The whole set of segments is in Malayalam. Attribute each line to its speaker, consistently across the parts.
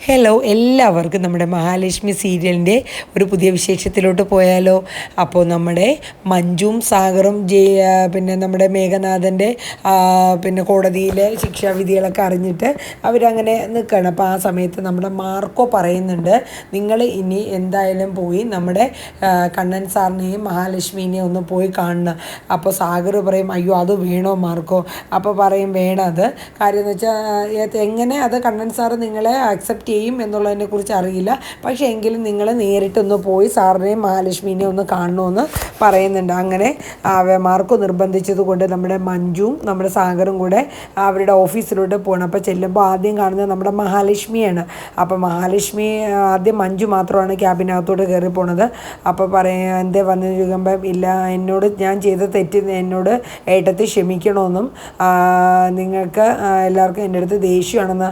Speaker 1: ഹലോ എല്ലാവർക്കും നമ്മുടെ മഹാലക്ഷ്മി സീരിയലിന്റെ ഒരു പുതിയ വിശേഷത്തിലോട്ട് പോയാലോ. അപ്പോൾ നമ്മുടെ മഞ്ജുവും സാഗറും ജയ പിന്നെ നമ്മുടെ മേഘനാഥന്റെ പിന്നെ കോടതിയിലെ ശിക്ഷാവിധികളൊക്കെ അറിഞ്ഞിട്ട് അവരങ്ങനെ നിൽക്കുകയാണ്. അപ്പോൾ ആ സമയത്ത് നമ്മുടെ മാർക്കോ പറയുന്നുണ്ട് നിങ്ങൾ ഇനി എന്തായാലും പോയി നമ്മുടെ കണ്ണൻ സാറിനെയും മഹാലക്ഷ്മിനെയും ഒന്ന് പോയി കാണണം അപ്പോൾ സാഗർ പറയും അയ്യോ അത് വേണോ മാർക്കോ? അപ്പോൾ പറയും വേണം അത്. കാര്യം എന്ന് വെച്ചാൽ എങ്ങനെ അത് കണ്ണൻ സാറ് നിങ്ങളെ അക്സെപ്റ്റ് ചെയ്യും എന്നുള്ളതിനെ കുറിച്ച് അറിയില്ല. പക്ഷേ എങ്കിലും നിങ്ങൾ നേരിട്ടൊന്ന് പോയി സാറിനെയും മഹാലക്ഷ്മിനെയും ഒന്ന് കാണണമെന്ന് പറയുന്നുണ്ട്. അങ്ങനെ മാർക്കോ നിർബന്ധിച്ചത് കൊണ്ട് നമ്മുടെ മഞ്ജുവും നമ്മുടെ സാഗറും കൂടെ അവരുടെ ഓഫീസിലോട്ട് പോകണം അപ്പോൾ ചെല്ലുമ്പോൾ ആദ്യം കാണുന്നത് നമ്മുടെ മഹാലക്ഷ്മിയാണ്. അപ്പോൾ മഹാലക്ഷ്മി ആദ്യം മഞ്ജു മാത്രമാണ് ക്യാബിനകത്തോട്ട് കയറി പോണത്. അപ്പോൾ പറയാ എന്തേ വന്നു? ചോദിക്കുമ്പം ഇല്ല എന്നോട് ഞാൻ ചെയ്ത തെറ്റ് എന്നോട് ഏട്ടത്തി ക്ഷമിക്കണമെന്നും നിങ്ങൾക്ക് എല്ലാവർക്കും എന്റെ അടുത്ത് ദേഷ്യമാണെന്ന്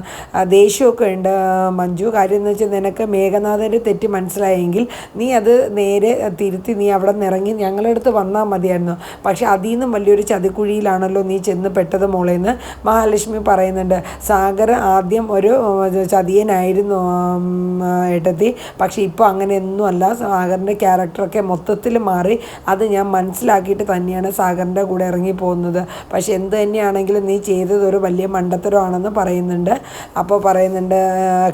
Speaker 1: ദേഷ്യമൊക്കെ ഉണ്ട് മഞ്ജു. കാര്യം എന്ന് വെച്ചാൽ നിനക്ക് മേഘനാഥന്റെ തെറ്റ് മനസ്സിലായെങ്കിൽ നീ അത് നേരെ തിരുത്തി നീ അവിടെ നിന്ന് ഇറങ്ങി ഞങ്ങളുടെ അടുത്ത് വന്നാൽ മതിയായിരുന്നു. പക്ഷേ അതിൽ നിന്നും വലിയൊരു ചതിക്കുഴിയിലാണല്ലോ നീ ചെന്ന് പെട്ടത് മോളേന്ന് മഹാലക്ഷ്മി പറയുന്നുണ്ട്. സാഗർ ആദ്യം ഒരു ചതിയനായിരുന്നു ഏട്ടത്തി. പക്ഷേ ഇപ്പോൾ അങ്ങനെയൊന്നും അല്ല. സാഗറിന്റെ ക്യാരക്ടറൊക്കെ മൊത്തത്തിൽ മാറി. അത് ഞാൻ മനസ്സിലാക്കിയിട്ട് തന്നെയാണ് സാഗറിന്റെ കൂടെ ഇറങ്ങി പോകുന്നത്. പക്ഷേ എന്ത് തന്നെയാണെങ്കിലും നീ ചെയ്തത് ഒരു വലിയ മണ്ടത്തരമാണെന്ന് പറയുന്നുണ്ട്. അപ്പോൾ പറയുന്നുണ്ട്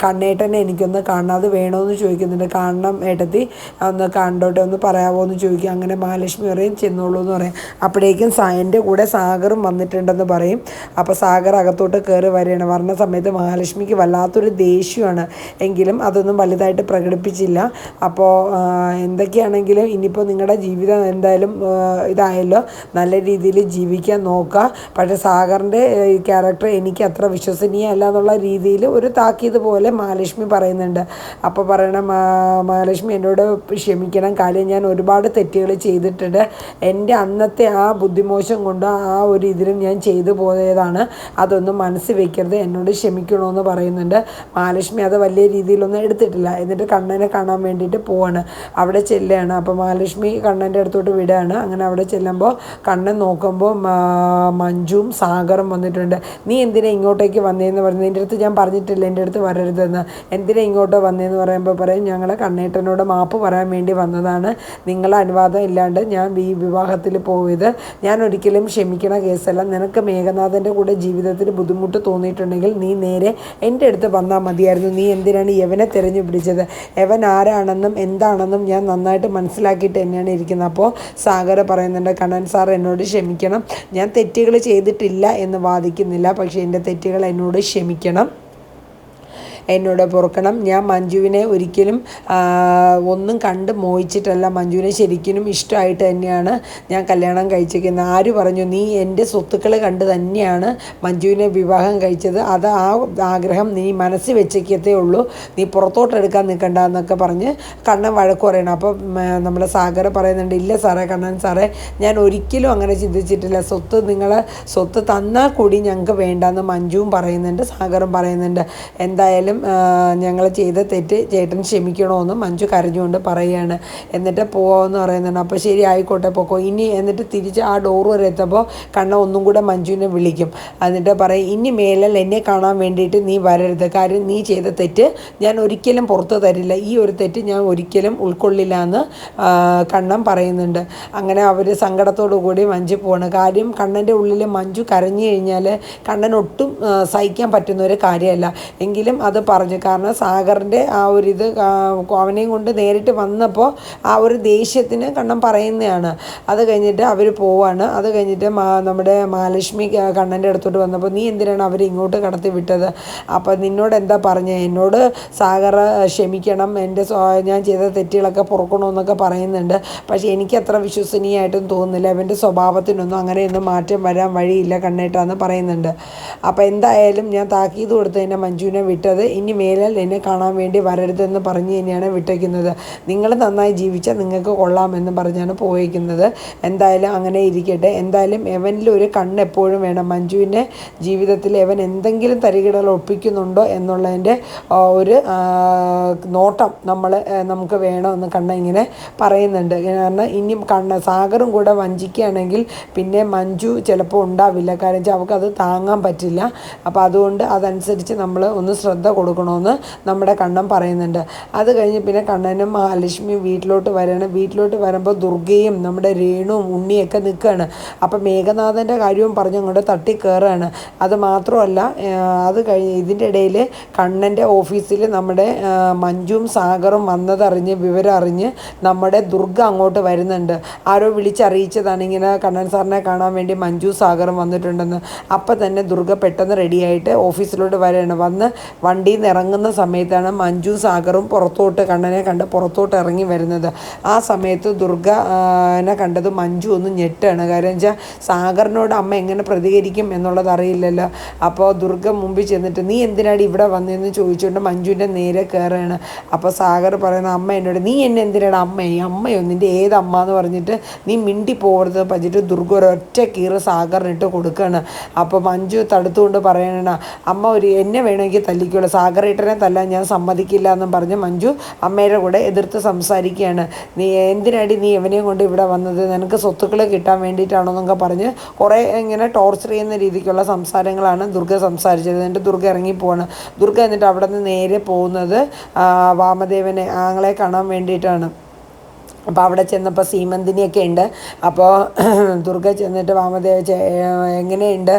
Speaker 1: കണ്ണേട്ടനെ എനിക്കൊന്ന് കാണണം അത് വേണമെന്ന് ചോദിക്കുന്നുണ്ട്. കാണണം ഏട്ടത്തി ഒന്ന് കണ്ടോട്ടെ ഒന്ന് പറയാമോ എന്ന് ചോദിക്കും. അങ്ങനെ മഹാലക്ഷ്മി പറയും ചെന്നോളൂ എന്ന് പറയും. അപ്പോഴേക്കും എന്റെ കൂടെ സാഗറും വന്നിട്ടുണ്ടെന്ന് പറയും. അപ്പോൾ സാഗർ അകത്തോട്ട് കയറി വരികയാണ്. വരുന്ന സമയത്ത് മഹാലക്ഷ്മിക്ക് വല്ലാത്തൊരു ദേഷ്യമാണ്. എങ്കിലും അതൊന്നും വലുതായിട്ട് പ്രകടിപ്പിച്ചില്ല. അപ്പോൾ എന്തൊക്കെയാണെങ്കിലും ഇനിയിപ്പോൾ നിങ്ങളുടെ ജീവിതം എന്തായാലും ഇതായല്ലോ. നല്ല രീതിയിൽ ജീവിക്കാൻ നോക്കുക പക്ഷേ സാഗറിന്റെ ക്യാരക്ടർ എനിക്ക് അത്ര വിശ്വസനീയമല്ല എന്നുള്ള രീതിയിൽ ഒരു താക്കീത് പോലെ മഹാലക്ഷ്മി പറയുന്നുണ്ട്. അപ്പോൾ പറയണം മഹാലക്ഷ്മി എന്നോട് ക്ഷമിക്കണം. കാര്യം ഞാൻ ഒരുപാട് തെറ്റുകൾ ചെയ്തിട്ടുണ്ട്. എന്റെ അന്നത്തെ ആ ബുദ്ധിമോശം കൊണ്ട് ആ ഒരു ഇതിലും ഞാൻ ചെയ്തു പോയതാണ്. അതൊന്നും മനസ്സിൽ വെക്കരുത്. എന്നോട് ക്ഷമിക്കണമെന്ന് പറയുന്നുണ്ട്. മഹാലക്ഷ്മി അത് വലിയ രീതിയിലൊന്നും എടുത്തിട്ടില്ല. എന്നിട്ട് കണ്ണനെ കാണാൻ വേണ്ടിയിട്ട് പോവാണ്. അവിടെ ചെല്ലുകയാണ് അപ്പോൾ മഹാലക്ഷ്മി കണ്ണന്റെ അടുത്തോട്ട് വിടുകയാണ് അങ്ങനെ അവിടെ ചെല്ലുമ്പോൾ കണ്ണൻ നോക്കുമ്പോൾ മഞ്ജുവും സാഗറും വന്നിട്ടുണ്ട്. നീ എന്തിനാ ഇങ്ങോട്ടേക്ക് വന്നതെന്ന് പറഞ്ഞു എന്റെ അടുത്ത് ഞാൻ പറഞ്ഞിട്ടില്ല. എന്റെ അടുത്ത് വരരുതെന്ന് എന്തിനാ ഇങ്ങോട്ട് വന്നതെന്ന് പറയുമ്പോൾ പറയും ഞങ്ങൾ കണ്ണേട്ടനോട് മാപ്പ് പറയാൻ വേണ്ടി വന്നതാണ്. നിങ്ങളെ അനുവാദം ഇല്ലാണ്ട് ഞാൻ ഈ വിവാഹത്തിൽ പോയത്. ഞാൻ ഒരിക്കലും ക്ഷമിക്കണ കേസല്ല. നിനക്ക് മേഘനാഥന്റെ കൂടെ ജീവിതത്തിൽ ബുദ്ധിമുട്ട് തോന്നിയിട്ടുണ്ടെങ്കിൽ നീ നേരെ എന്റെ അടുത്ത് വന്നാൽ മതിയായിരുന്നു. നീ എന്തിനാണ് യവനെ തിരഞ്ഞു പിടിച്ചത്? യവൻ ആരാണെന്നും എന്താണെന്നും ഞാൻ നന്നായിട്ട് മനസ്സിലാക്കിയിട്ട് തന്നെയാണ് ഇരിക്കുന്നത്. അപ്പോൾ സാഗര പറയുന്നുണ്ട് കണ്ണൻ സാർ എന്നോട് ക്ഷമിക്കണം. ഞാൻ തെറ്റുകൾ ചെയ്തിട്ടില്ല എന്ന് വാദിക്കുന്നില്ല. പക്ഷേ എന്റെ തെറ്റുകൾ എന്നോട് ക്ഷമിക്കണം. എന്നോട് പൊറുക്കണം. ഞാൻ മഞ്ജുവിനെ ഒരിക്കലും ഒന്നും കണ്ട് മോഹിച്ചിട്ടല്ല. മഞ്ജുവിനെ ശരിക്കും ഇഷ്ടമായിട്ട് തന്നെയാണ് ഞാൻ കല്യാണം കഴിച്ചിരിക്കുന്നത് ആര് പറഞ്ഞു നീ എന്റെ സ്വത്തുക്കൾ കണ്ട് തന്നെയാണ് മഞ്ജുവിനെ വിവാഹം കഴിച്ചത്. അത് ആ ആഗ്രഹം നീ മനസ്സിൽ വെച്ചേക്കത്തേ ഉള്ളൂ. നീ പുറത്തോട്ടെടുക്കാൻ നിൽക്കണ്ട എന്നൊക്കെ പറഞ്ഞ് കണ്ണൻ വഴക്ക് പറയണം. അപ്പോൾ നമ്മുടെ സാഗര പറയുന്നുണ്ട് ഇല്ല സാറേ കണ്ണൻ സാറേ ഞാൻ ഒരിക്കലും അങ്ങനെ ചിന്തിച്ചിട്ടില്ല. സ്വത്ത് നിങ്ങൾ സ്വത്ത് തന്നാൽ കൂടി ഞങ്ങൾക്ക് വേണ്ടെന്ന് മഞ്ജുവും പറയുന്നുണ്ട് സാഗറും പറയുന്നുണ്ട്. എന്തായാലും ഞങ്ങൾ ചെയ്ത തെറ്റ് ചേട്ടൻ ക്ഷമിക്കണമെന്ന് മഞ്ജു കരഞ്ഞുകൊണ്ട് പറയുകയാണ്. എന്നിട്ട് പോവാമെന്ന് പറയുന്നുണ്ട്. അപ്പോൾ ശരി ആയിക്കോട്ടെ പോക്കോ. ഇനി എന്നിട്ട് തിരിച്ച് ആ ഡോർ വരെ എത്തുമ്പോൾ കണ്ണ ഒന്നും കൂടെ മഞ്ജുവിനെ വിളിക്കും. എന്നിട്ട് പറയും ഇനി മേലെ എന്നെ കാണാൻ വേണ്ടിയിട്ട് നീ വരരുത്. കാര്യം നീ ചെയ്ത തെറ്റ് ഞാൻ ഒരിക്കലും പുറത്ത് തരില്ല. ഈ ഒരു തെറ്റ് ഞാൻ ഒരിക്കലും ഉൾക്കൊള്ളില്ല എന്ന് കണ്ണൻ പറയുന്നുണ്ട്. അങ്ങനെ അവർ സങ്കടത്തോടു കൂടി മഞ്ജു പോവാണ്. കാര്യം കണ്ണന്റെ ഉള്ളിൽ മഞ്ജു കരഞ്ഞു കഴിഞ്ഞാൽ കണ്ണൻ ഒട്ടും സഹിക്കാൻ പറ്റുന്ന ഒരു കാര്യമല്ല. എങ്കിലും അത് പറഞ്ഞു. കാരണം സാഗറിന്റെ ആ ഒരു ഇത് അവനെയും കൊണ്ട് നേരിട്ട് വന്നപ്പോൾ ആ ഒരു ദേഷ്യത്തിന് കണ്ണൻ പറയുന്നതാണ് അത് കഴിഞ്ഞിട്ട് അവർ പോവാണ്. അത് കഴിഞ്ഞിട്ട് നമ്മുടെ മഹാലക്ഷ്മി കണ്ണന്റെ അടുത്തോട്ട് വന്നപ്പോൾ നീ എന്തിനാണ് അവർ ഇങ്ങോട്ട് കടത്തി വിട്ടത്? അപ്പോൾ നിന്നോട് എന്താ പറഞ്ഞത് എന്നോട് സാഗർ ക്ഷമിക്കണം. എന്റെ ഞാൻ ചെയ്ത തെറ്റുകളൊക്കെ പുറക്കണമെന്നൊക്കെ പറയുന്നുണ്ട്. പക്ഷേ എനിക്ക് അത്ര വിശ്വസനീയമായിട്ടും തോന്നുന്നില്ല. അവന്റെ സ്വഭാവത്തിനൊന്നും അങ്ങനെയൊന്നും മാറ്റം വരാൻ വഴിയില്ല കണ്ണേട്ടാന്ന് പറയുന്നുണ്ട്. അപ്പോൾ എന്തായാലും ഞാൻ താക്കീത് കൊടുത്തതിനെ മഞ്ജുവിനെ വിട്ടത്. ഇനി മേലാൽ എന്നെ കാണാൻ വേണ്ടി വരരുതെന്ന് പറഞ്ഞ് തന്നെയാണ് വിട്ടയ്ക്കുന്നത് നിങ്ങൾ നന്നായി ജീവിച്ചാൽ നിങ്ങൾക്ക് കൊള്ളാമെന്ന് പറഞ്ഞാണ് പോയിരിക്കുന്നത് എന്തായാലും അങ്ങനെ ഇരിക്കട്ടെ. എന്തായാലും എവനിൽ ഒരു കണ്ണ് എപ്പോഴും വേണം. മഞ്ജുവിന്റെ ജീവിതത്തിൽ എവൻ എന്തെങ്കിലും തരികിടകൾ ഒപ്പിക്കുന്നുണ്ടോ എന്നുള്ളതിന്റെ ഒരു നോട്ടം നമ്മൾ നമുക്ക് വേണമെന്ന് കണ്ണ ഇങ്ങനെ പറയുന്നുണ്ട്. കാരണം ഇനി കണ്ണ സാഗറും കൂടെ വഞ്ചിക്കുകയാണെങ്കിൽ പിന്നെ മഞ്ജു ചിലപ്പോൾ ഉണ്ടാവില്ല. കാരണം വെച്ചാൽ അവൾക്ക് അത് താങ്ങാൻ പറ്റില്ല. അപ്പോൾ അതുകൊണ്ട് അതനുസരിച്ച് നമ്മൾ ഒന്ന് ശ്രദ്ധ കൊടുക്കണമെന്ന് നമ്മുടെ കണ്ണൻ പറയുന്നുണ്ട്. അത് കഴിഞ്ഞ് പിന്നെ കണ്ണനും മഹാലക്ഷ്മിയും വീട്ടിലോട്ട് വരാണ്. വീട്ടിലോട്ട് വരുമ്പോൾ ദുർഗയും നമ്മുടെ രേണുവും ഉണ്ണിയൊക്കെ നിൽക്കുകയാണ്. അപ്പം മേഘനാഥന്റെ കാര്യവും പറഞ്ഞ് അങ്ങോട്ട് തട്ടി കയറുകയാണ് അത് മാത്രമല്ല അത് കഴിഞ്ഞ് ഇതിന്റെ ഇടയിൽ കണ്ണന്റെ ഓഫീസിൽ നമ്മുടെ മഞ്ജുവും സാഗറും വന്നതറിഞ്ഞ് വിവരം അറിഞ്ഞ് നമ്മുടെ ദുർഗ അങ്ങോട്ട് വരുന്നുണ്ട്. ആരോ വിളിച്ചറിയിച്ചതാണ് ഇങ്ങനെ കണ്ണൻ സാറിനെ കാണാൻ വേണ്ടി മഞ്ജു സാഗറും വന്നിട്ടുണ്ടെന്ന്. അപ്പം തന്നെ ദുർഗ പെട്ടെന്ന് റെഡിയായിട്ട് ഓഫീസിലോട്ട് വരികയാണ്. വന്ന് വണ്ടിയിൽ നിന്ന് ഇറങ്ങുന്ന സമയത്താണ് മഞ്ജു സാഗറും പുറത്തോട്ട് കണ്ണനെ കണ്ട് പുറത്തോട്ട് ഇറങ്ങി വരുന്നത്. ആ സമയത്ത് ദുർഗനെ കണ്ടത് മഞ്ജു ഒന്ന് ഞെട്ടാണ്. കാരണം വെച്ചാൽ സാഗറിനോട് അമ്മ എങ്ങനെ പ്രതികരിക്കും എന്നുള്ളത് അറിയില്ലല്ലോ. അപ്പോൾ ദുർഗ മുമ്പിൽ ചെന്നിട്ട് നീ എന്തിനാണ് ഇവിടെ വന്നതെന്ന് ചോദിച്ചുകൊണ്ട് മഞ്ജുവിന്റെ നേരെ കയറുകയാണ് അപ്പോൾ സാഗർ പറയുന്ന അമ്മ എന്നോട് നീ എന്നെ എന്തിനാണ് അമ്മ? ഈ അമ്മയോ? നിന്റെ ഏത് അമ്മ എന്ന് പറഞ്ഞിട്ട് നീ മിണ്ടി പോകരുത് പറ്റിയിട്ട് ദുർഗ ഒരൊറ്റ കീറ് സാഗറിനിട്ട് കൊടുക്കുകയാണ് അപ്പോൾ മഞ്ജു തടുത്തുകൊണ്ട് പറയണ അമ്മ ഒരു എന്നെ വേണമെങ്കിൽ തല്ലിക്കുള്ളൂ സാഗറേട്ടനെ തല്ലാൻ ഞാൻ സമ്മതിക്കില്ല എന്നും പറഞ്ഞ് മഞ്ജു അമ്മയുടെ കൂടെ എതിർത്ത് സംസാരിക്കുകയാണ്. നീ എന്തിനാടി നീ എവനെയും കൊണ്ട് ഇവിടെ വന്നത്? നിനക്ക് സ്വത്തുക്കൾ കിട്ടാൻ വേണ്ടിയിട്ടാണോന്നൊക്കെ പറഞ്ഞ് കുറേ ഇങ്ങനെ ടോർച്ചർ ചെയ്യുന്ന രീതിക്കുള്ള സംസാരങ്ങളാണ് ദുർഗ സംസാരിച്ചത്. എന്നിട്ട് ദുർഗ ഇറങ്ങിപ്പോവാണ് ദുർഗ എന്നിട്ട് അവിടെ നിന്ന് നേരെ പോകുന്നത് വാമദേവനെ ആങ്ങളെ കാണാൻ വേണ്ടിയിട്ടാണ്. അപ്പോൾ അവിടെ ചെന്നപ്പോൾ സീമന്തിനിയൊക്കെ ഉണ്ട്. അപ്പോൾ ദുർഗ ചെന്നിട്ട് വാമദേവ എങ്ങനെയുണ്ട്?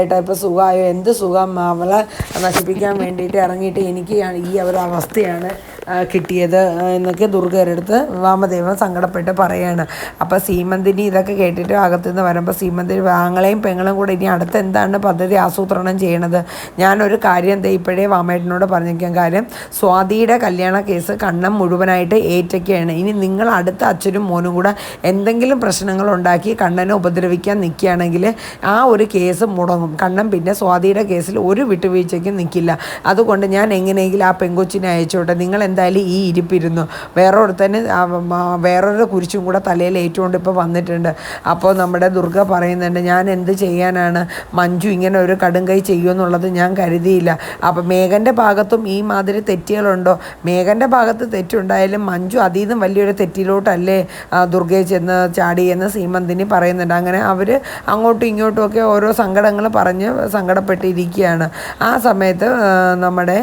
Speaker 1: ഏട്ടാ ഇപ്പോൾ സുഖമായോ? എന്ത് സുഖം? അവളെ നശിപ്പിക്കാൻ വേണ്ടിയിട്ട് ഇറങ്ങിയിട്ട് എനിക്ക് ഈ ഒരു അവസ്ഥയാണ്. കിട്ടിയത് എന്നൊക്കെ ദുർഗയുടെ അടുത്ത് വാമദേവൻ സങ്കടപ്പെട്ട് പറയാണ്. അപ്പോൾ സീമന്തിനി ഇതൊക്കെ കേട്ടിട്ട് അകത്തുനിന്ന് വരുമ്പോൾ സീമന്തിനി ആങ്ങളെയും പെങ്ങളും കൂടെ ഇനി അടുത്ത് എന്താണ് പദ്ധതി ആസൂത്രണം ചെയ്യണത്? ഞാനൊരു കാര്യം ഇപ്പോഴേ വാമേട്ടനോട് പറഞ്ഞിരിക്കാൻ കാര്യം സ്വാതിയുടെ കല്യാണ കേസ് കണ്ണം മുഴുവനായിട്ട് ഏറ്റൊക്കെയാണ്. ഇനി നിങ്ങൾ അടുത്ത അച്ഛനും മോനും കൂടെ എന്തെങ്കിലും പ്രശ്നങ്ങൾ ഉണ്ടാക്കി കണ്ണനെ ഉപദ്രവിക്കാൻ നിൽക്കുകയാണെങ്കിൽ ആ ഒരു കേസ് മുടങ്ങും. കണ്ണൻ പിന്നെ സ്വാതിയുടെ കേസിൽ ഒരു വിട്ടുവീഴ്ചയ്ക്കും നിൽക്കില്ല. അതുകൊണ്ട് ഞാൻ എങ്ങനെയെങ്കിലും ആ പെങ്കൊച്ചിനെ അയച്ചോട്ടെ. നിങ്ങൾ എന്തായാലും ഈ ഇരിപ്പിരുന്നു. വേറൊരുത്തന് വേറൊരു കുരിച്ചും കൂടെ തലയിൽ ഏറ്റുകൊണ്ട് ഇപ്പോൾ വന്നിട്ടുണ്ട്. അപ്പോൾ നമ്മുടെ ദുർഗ പറയുന്നുണ്ട് ഞാൻ എന്ത് ചെയ്യാനാണ്? മഞ്ജു ഇങ്ങനെ ഒരു കടുങ്കൈ ചെയ്യുമെന്നുള്ളത് ഞാൻ കരുതിയില്ല. അപ്പോൾ മേഘന്റെ ഭാഗത്തും ഈ മാതിരി തെറ്റുകളുണ്ടോ? മേഘന്റെ ഭാഗത്ത് തെറ്റുണ്ടായാലും മഞ്ജു അതീതം വലിയൊരു തെറ്റിലോട്ടല്ലേ ദുർഗയെ ചെന്ന് ചാടിയെന്ന് സീമന്തിനി പറയുന്നുണ്ട്. അങ്ങനെ അവർ അങ്ങോട്ടും ഇങ്ങോട്ടും ഒക്കെ ഓരോ സങ്കടങ്ങൾ പറഞ്ഞ് സങ്കടപ്പെട്ടിരിക്കുകയാണ്. ആ സമയത്ത് നമ്മുടെ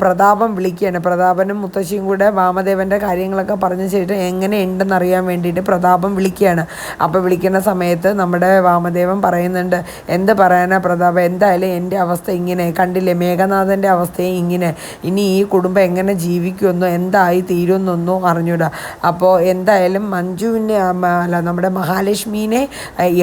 Speaker 1: പ്രതാപം വിളിക്കുകയാണ്. പ്രതാപനും മുത്തശ്ശിയും കൂടെ വാമദേവന്റെ കാര്യങ്ങളൊക്കെ പറഞ്ഞ ശേഷം എങ്ങനെയുണ്ടെന്ന് അറിയാൻ വേണ്ടിയിട്ട് പ്രതാപം വിളിക്കുകയാണ്. അപ്പോൾ വിളിക്കുന്ന സമയത്ത് നമ്മുടെ വാമദേവൻ പറയുന്നുണ്ട് എന്ത് പറയാനാ പ്രതാപ? എന്തായാലും എന്റെ അവസ്ഥ ഇങ്ങനെ. കണ്ടില്ലേ? മേഘനാഥന്റെ അവസ്ഥയും ഇങ്ങനെ. ഇനി ഈ കുടുംബം എങ്ങനെ ജീവിക്കുമെന്നോ എന്തായി തീരുമെന്നൊന്നോ അറിഞ്ഞൂടാ. അപ്പോൾ എന്തായാലും മഞ്ജുവിന്റെ അല്ല നമ്മുടെ മഹാലക്ഷ്മീനെ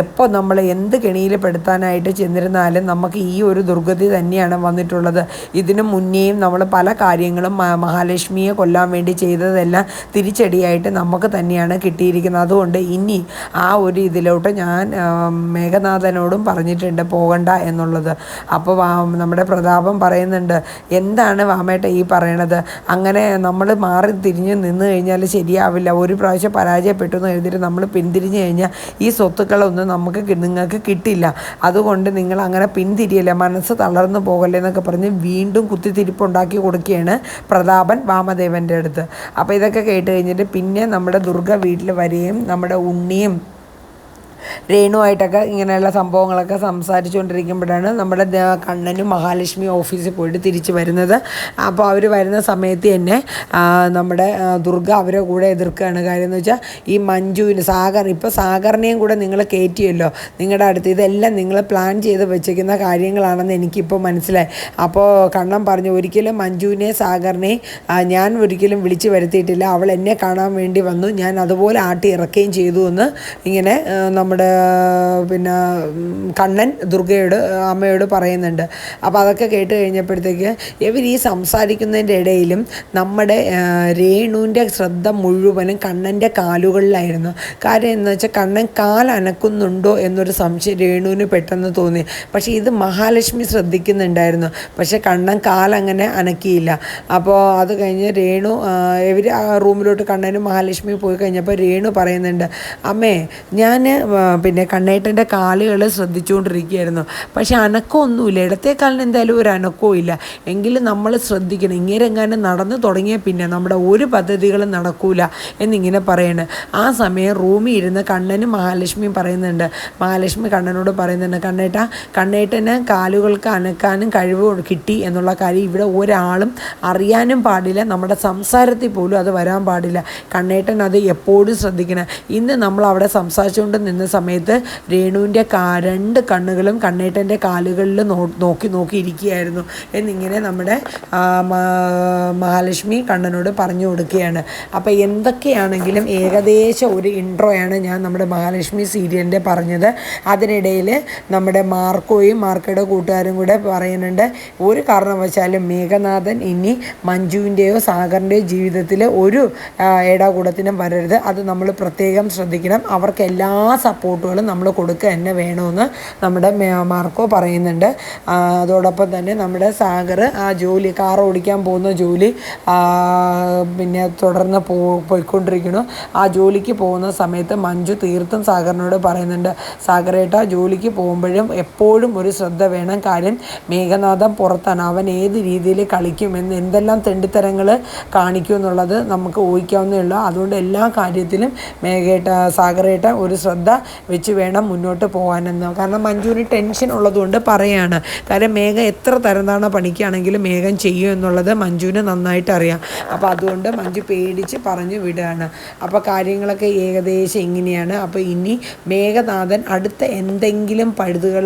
Speaker 1: എപ്പോൾ നമ്മൾ എന്ത് കെണിയിൽ പെടുത്താനായിട്ട് ചെന്നിരുന്നാലും നമുക്ക് ഈ ഒരു ദുർഗതി തന്നെയാണ് വന്നിട്ടുള്ളത്. ഇതിനു മുന്നേയും നമ്മൾ പല കാര്യങ്ങളും മഹാലക്ഷ്മിയെ കൊല്ലാൻ വേണ്ടി ചെയ്തതെല്ലാം തിരിച്ചടിയായിട്ട് നമുക്ക് തന്നെയാണ് കിട്ടിയിരിക്കുന്നത്. അതുകൊണ്ട് ഇനി ആ ഒരു ഇതിലോട്ട് ഞാൻ മേഘനാഥനോടും പറഞ്ഞിട്ടുണ്ട് പോകണ്ട എന്നുള്ളത്. അപ്പോൾ നമ്മുടെ പ്രതാപം പറയുന്നുണ്ട് എന്താണ് വാമേട്ട ഈ പറയണത്? അങ്ങനെ നമ്മൾ മാറി തിരിഞ്ഞ് നിന്ന് കഴിഞ്ഞാൽ ശരിയാവില്ല. ഒരു പ്രാവശ്യം പരാജയപ്പെട്ടു എന്ന് എഴുതിയിട്ട് നമ്മൾ പിന്തിരിഞ്ഞ് കഴിഞ്ഞാൽ ഈ സ്വത്തുക്കളൊന്നും നമുക്ക് നിങ്ങൾക്ക് കിട്ടില്ല. അതുകൊണ്ട് നിങ്ങൾ അങ്ങനെ പിന്തിരിയല്ല? മനസ്സ് തളർന്നു പോകല്ലേ? എന്നൊക്കെ പറഞ്ഞ് വീണ്ടും കുത്തിത്തിരിപ്പുണ്ടാക്കി കൊടുക്കുകയാണ് പ്രതാപൻ വാമദേവന്റെ അടുത്ത്. അപ്പോൾ ഇതൊക്കെ കേട്ട് കഴിഞ്ഞിട്ട് പിന്നെ നമ്മുടെ ദുർഗ വീട്ടിൽ വരികയും നമ്മുടെ ഉണ്ണിയും രേണുവായിട്ടൊക്കെ ഇങ്ങനെയുള്ള സംഭവങ്ങളൊക്കെ സംസാരിച്ചുകൊണ്ടിരിക്കുമ്പോഴാണ് നമ്മുടെ കണ്ണനും മഹാലക്ഷ്മി ഓഫീസിൽ പോയിട്ട് തിരിച്ച് വരുന്നത്. അപ്പോൾ അവർ വരുന്ന സമയത്ത് തന്നെ നമ്മുടെ ദുർഗ അവരെ കൂടെ എതിർക്കുകയാണ്. കാര്യം എന്ന് വെച്ചാൽ ഈ മഞ്ജുവിന് സാഗർ ഇപ്പോൾ സാഗറിനെയും കൂടെ നിങ്ങൾ കയറ്റിയല്ലോ. നിങ്ങളുടെ അടുത്ത് ഇതെല്ലാം നിങ്ങൾ പ്ലാൻ ചെയ്ത് വെച്ചിരിക്കുന്ന കാര്യങ്ങളാണെന്ന് എനിക്കിപ്പോൾ മനസ്സിലായി. അപ്പോൾ കണ്ണൻ പറഞ്ഞു ഒരിക്കലും മഞ്ജുവിനെ സാഗറിനെ ഞാൻ ഒരിക്കലും വിളിച്ചു വരുത്തിയിട്ടില്ല. അവൾ എന്നെ കാണാൻ വേണ്ടി വന്നു. ഞാൻ അതുപോലെ ആട്ടി ഇറക്കുകയും ചെയ്തു എന്ന് ഇങ്ങനെ നമ്മൾ നമ്മുടെ പിന്നെ കണ്ണൻ ദുർഗയോട് അമ്മയോട് പറയുന്നുണ്ട്. അപ്പോൾ അതൊക്കെ കേട്ട് കഴിഞ്ഞപ്പോഴത്തേക്ക് ഇവർ ഈ സംസാരിക്കുന്നതിന്റെ ഇടയിലും നമ്മുടെ രേണുവിന്റെ ശ്രദ്ധ മുഴുവനും കണ്ണന്റെ കാലുകളിലായിരുന്നു. കാര്യം എന്ന് വെച്ചാൽ കണ്ണൻ കാൽ അനക്കുന്നുണ്ടോ എന്നൊരു സംശയം രേണുവിന് പെട്ടെന്ന് തോന്നി. പക്ഷേ ഇത് മഹാലക്ഷ്മി ശ്രദ്ധിക്കുന്നുണ്ടായിരുന്നു. പക്ഷേ കണ്ണൻ കാലങ്ങനെ അനക്കിയില്ല. അപ്പോൾ അത് കഴിഞ്ഞ് രേണു ഇവർ റൂമിലോട്ട് കണ്ണനും മഹാലക്ഷ്മി പോയി കഴിഞ്ഞപ്പോൾ രേണു പറയുന്നുണ്ട് അമ്മേ ഞാൻ പിന്നെ കണ്ണേട്ടന്റെ കാലുകൾ ശ്രദ്ധിച്ചുകൊണ്ടിരിക്കുകയായിരുന്നു. പക്ഷേ അനക്കമൊന്നുമില്ല. ഇടത്തെ കാലിന് എന്തായാലും ഒരു അനക്കവും ഇല്ല. എങ്കിലും നമ്മൾ ശ്രദ്ധിക്കണം. ഇങ്ങനെ എങ്ങാനും നടന്നു തുടങ്ങിയ പിന്നെ നമ്മുടെ ഒരു പദ്ധതികളും നടക്കൂല എന്നിങ്ങനെ പറയണ്. ആ സമയം റൂമിൽ ഇരുന്ന് കണ്ണനും മഹാലക്ഷ്മിയും പറയുന്നുണ്ട്. മഹാലക്ഷ്മി കണ്ണനോട് പറയുന്നുണ്ട് കണ്ണേട്ട കണ്ണേട്ടന് കാലുകൾക്ക് അനക്കാനും കഴിവ് കിട്ടി എന്നുള്ള കാര്യം ഇവിടെ ഒരാളും അറിയാനും പാടില്ല. നമ്മുടെ സംസാരത്തിൽ പോലും അത് വരാൻ പാടില്ല. കണ്ണേട്ടൻ അത് എപ്പോഴും ശ്രദ്ധിക്കണം. ഇന്ന് നമ്മൾ അവിടെ സംസാരിച്ചുകൊണ്ട് നിന്ന സമയത്ത് രേണുവിന്റെ രണ്ട് കണ്ണുകളും കണ്ണേട്ടന്റെ കാലുകളിൽ നോക്കി നോക്കി ഇരിക്കുകയായിരുന്നു. എന്നിങ്ങനെ നമ്മുടെ മഹാലക്ഷ്മി കണ്ണനോട് പറഞ്ഞു കൊടുക്കുകയാണ്. അപ്പോൾ എന്തൊക്കെയാണെങ്കിലും ഏകദേശം ഒരു ഇൻട്രോയാണ് ഞാൻ നമ്മുടെ മഹാലക്ഷ്മി സീരിയലിന്റെ പറഞ്ഞത്. അതിനിടയിൽ നമ്മുടെ മാർക്കോയും മാർക്കയുടെ കൂട്ടുകാരും കൂടെ പറയുന്നുണ്ട് ഒരു കാരണവശാലും മേഘനാഥൻ ഇനി മഞ്ജുവിന്റെയോ സാഗറിന്റെയോ ജീവിതത്തിൽ ഒരു ഏടാകൂടത്തിനും വരരുത്. അത് നമ്മൾ പ്രത്യേകം ശ്രദ്ധിക്കണം. അവർക്ക് എല്ലാ സപ്പോർട്ടുകളും നമ്മൾ കൊടുക്കുക തന്നെ വേണമെന്ന് നമ്മുടെ മാർക്കോ പറയുന്നുണ്ട്. അതോടൊപ്പം തന്നെ നമ്മുടെ സാഗർ ആ ജോലി കാർ ഓടിക്കാൻ പോകുന്ന ജോലി പിന്നെ തുടർന്ന് പോ പോയിക്കൊണ്ടിരിക്കുന്നു. ആ ജോലിക്ക് പോകുന്ന സമയത്ത് മഞ്ജു തീർത്തും സാഗറിനോട് പറയുന്നുണ്ട് സാഗരേട്ട ജോലിക്ക് പോകുമ്പോഴും എപ്പോഴും ഒരു ശ്രദ്ധ വേണം. കാര്യം മേഘനാഥം പുറത്താണ്. അവൻ ഏത് രീതിയിൽ കളിക്കുമെന്ന് എന്തെല്ലാം തെണ്ടിത്തരങ്ങൾ കാണിക്കും എന്നുള്ളത് നമുക്ക് ഊഹിക്കാവുന്നേ ഉള്ളൂ. അതുകൊണ്ട് എല്ലാ കാര്യത്തിലും മേഘേട്ട സാഗരേട്ട ഒരു ശ്രദ്ധ വെച്ച് വേണം മുന്നോട്ട് പോകാനെന്ന് കാരണം മഞ്ജുവിന് ടെൻഷൻ ഉള്ളതുകൊണ്ട് പറയാണ്. കാര്യം മേഘ എത്ര തരംതാണ പണിക്കാണെങ്കിലും മേഘം ചെയ്യും എന്നുള്ളത് മഞ്ജുവിന് നന്നായിട്ട് അറിയാം. അപ്പോൾ അതുകൊണ്ട് മഞ്ജു പേടിച്ച് പറഞ്ഞു വിടുകയാണ് അപ്പോൾ കാര്യങ്ങളൊക്കെ ഏകദേശം ഇങ്ങനെയാണ്. അപ്പോൾ ഇനി മേഘനാഥൻ അടുത്ത എന്തെങ്കിലും പഴുതുകൾ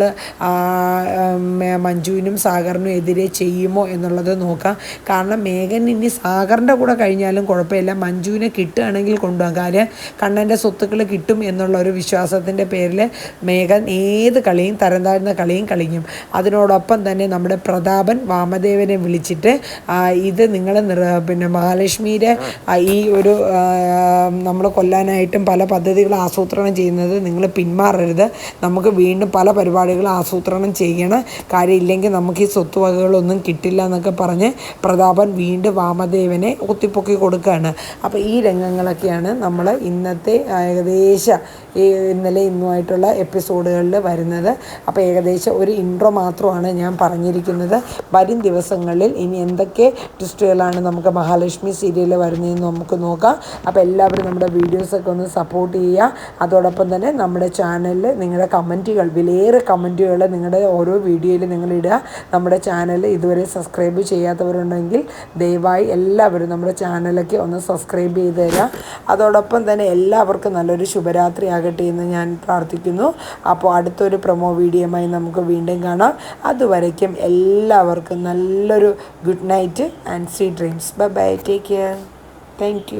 Speaker 1: മഞ്ജുവിനും സാഗറിനും എതിരെ ചെയ്യുമോ എന്നുള്ളത് നോക്കാം. കാരണം മേഘൻ ഇനി സാഗറിന്റെ കൂടെ കഴിഞ്ഞാലും കുഴപ്പമില്ല. മഞ്ജുവിനെ കിട്ടുകയാണെങ്കിൽ കൊണ്ടുപോകാം. കാര്യം കണ്ണന്റെ സ്വത്തുക്കൾ കിട്ടും എന്നുള്ള ഒരു വിശ്വാസത്തിന്റെ പേരിൽ മേഘൻ ഏത് കളിയും തരം താഴ്ന്ന കളിയും കളിക്കും. അതിനോടൊപ്പം തന്നെ നമ്മുടെ പ്രതാപൻ വാമദേവനെ വിളിച്ചിട്ട് ഇത് നിങ്ങൾ പിന്നെ മഹാലക്ഷ്മിയുടെ ഈ ഒരു നമ്മൾ കൊല്ലാനായിട്ടും പല പദ്ധതികൾ ആസൂത്രണം ചെയ്യുന്നത് നിങ്ങൾ പിന്മാറരുത്. നമുക്ക് വീണ്ടും പല പരിപാടികൾ ആസൂത്രണം ചെയ്യണം കാര്യം ഇല്ലെങ്കിൽ നമുക്ക് ഈ സ്വത്തുവകകളൊന്നും കിട്ടില്ല എന്നൊക്കെ പറഞ്ഞ് പ്രതാപൻ വീണ്ടും വാമദേവനെ ഒത്തിപ്പൊക്കി കൊടുക്കുകയാണ്. അപ്പോൾ ഈ രംഗങ്ങളൊക്കെയാണ് നമ്മൾ ഇന്നത്തെ ഏകദേശം ഇന്നലെ ഇന്നുമായിട്ടുള്ള എപ്പിസോഡുകളിൽ വരുന്നത്. അപ്പോൾ ഏകദേശം ഒരു ഇൻട്രോ മാത്രമാണ് ഞാൻ പറഞ്ഞിരിക്കുന്നത്. വരും ദിവസങ്ങളിൽ ഇനി എന്തൊക്കെ ട്വിസ്റ്റുകളാണ് നമുക്ക് മഹാലക്ഷ്മി സീരിയൽ വരുന്നതെന്ന് നമുക്ക് നോക്കാം. അപ്പോൾ എല്ലാവരും നമ്മുടെ വീഡിയോസൊക്കെ ഒന്ന് സപ്പോർട്ട് ചെയ്യുക. അതോടൊപ്പം തന്നെ നമ്മുടെ ചാനലിൽ നിങ്ങളുടെ കമന്റുകൾ വിലയേറെ കമന്റുകൾ നിങ്ങളുടെ ഓരോ വീഡിയോയിൽ നിങ്ങളിടുക നമ്മുടെ ചാനൽ ഇതുവരെ സബ്സ്ക്രൈബ് ചെയ്യാത്തവരുണ്ടെങ്കിൽ ദയവായി എല്ലാവരും നമ്മുടെ ചാനലൊക്കെ ഒന്ന് സബ്സ്ക്രൈബ് ചെയ്ത് തരിക. അതോടൊപ്പം തന്നെ എല്ലാവർക്കും നല്ലൊരു ശുഭരാത്രി ആകട്ടെ എന്ന് ഞാൻ പ്രാർത്ഥിക്കുന്നു. അപ്പോൾ അടുത്തൊരു പ്രൊമോ വീഡിയോയുമായി നമുക്ക് വീണ്ടും കാണാം. അതുവരയ്ക്കും എല്ലാവർക്കും നല്ലൊരു good night and sweet dreams. Bye bye. Take care. Thank